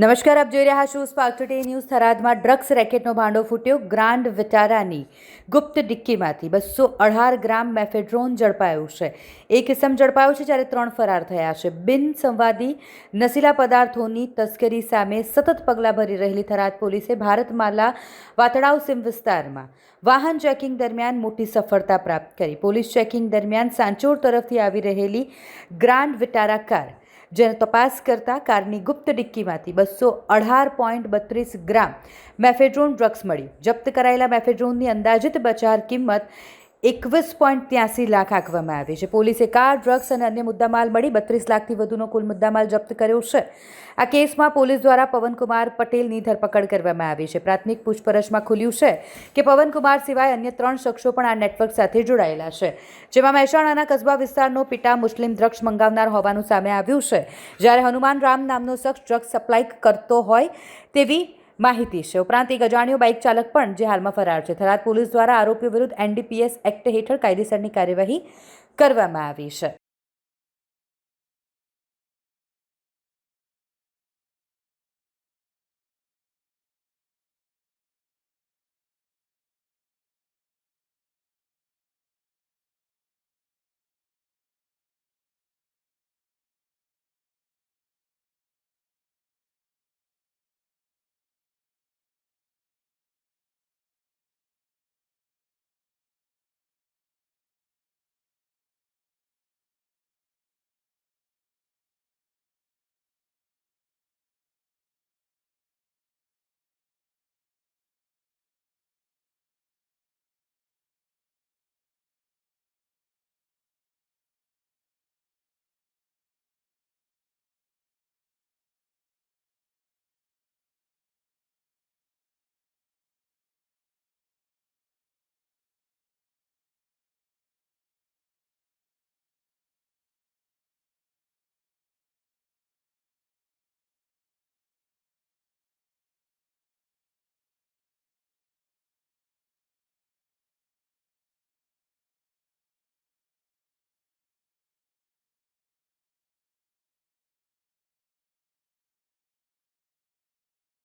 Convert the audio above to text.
નમસ્કાર, આપ જોઈ રહ્યા છો સ્પાર્ક ટુડે ન્યૂઝ થરાદમાં ડ્રગ્સ રેકેટનો ભાંડો ફૂટ્યો ગ્રાન્ડ વિટારાની ગુપ્ત ડિક્કીમાંથી. બસો અઢાર ગ્રામ મેફેડ્રોન ઝડપાયું છે. એક કિસમ ઝડપાયો છે જ્યારે ત્રણ ફરાર થયા છે. બિન સંવાદી નશીલા પદાર્થોની તસ્કરી સામે સતત પગલાં ભરી રહેલી થરાદ પોલીસે ભારતમાલા વાતડાવ સીમ વિસ્તારમાં વાહન ચેકિંગ દરમિયાન મોટી સફળતા પ્રાપ્ત કરી. પોલીસ ચેકિંગ દરમિયાન સાંચોર તરફથી આવી રહેલી ગ્રાન્ડ વિટારા કાર જેને તપાસ કરતા કારની ગુપ્ત ડિક્કીમાંથી બસો અઢાર પોઈન્ટ બત્રીસ ગ્રામ મેફેડ્રોન ડ્રગ્સ મળ્યું. જપ્ત કરાયેલા મેફેડ્રોનની અંદાજિત બજાર કિંમત એકવીસ પોઈન્ટ ત્યાસી લાખ આંકવામાં આવી છે. પોલીસે કાર, ડ્રગ્સ અને અન્ય મુદ્દામાલ મળી બત્રીસ લાખથી વધુનો કુલ મુદ્દામાલ જપ્ત કર્યો છે. આ કેસમાં પોલીસ દ્વારા પવનકુમાર પટેલની ધરપકડ કરવામાં આવી છે. પ્રાથમિક પૂછપરછમાં ખુલ્યું છે કે પવનકુમાર સિવાય અન્ય ત્રણ શખ્સો પણ આ નેટવર્ક સાથે જોડાયેલા છે. જેમાં મહેસાણાના કસ્બા વિસ્તારનો પિતા મુસ્લિમ ડ્રગ્સ મંગાવનાર હોવાનું સામે આવ્યું છે. જ્યારે હનુમાન રામ નામનો શખ્સ ડ્રગ્સ સપ્લાય કરતો હોય તેવી માહિતી છે. ઉપરાંત એક અજાણ્યો બાઇક ચાલક પણ જે હાલમાં ફરાર છે. થરાદ પોલીસ દ્વારા આરોપીઓ વિરુદ્ધ એનડીપીએસ એક્ટ હેઠળ કાયદેસરની કાર્યવાહી કરવામાં આવી છે.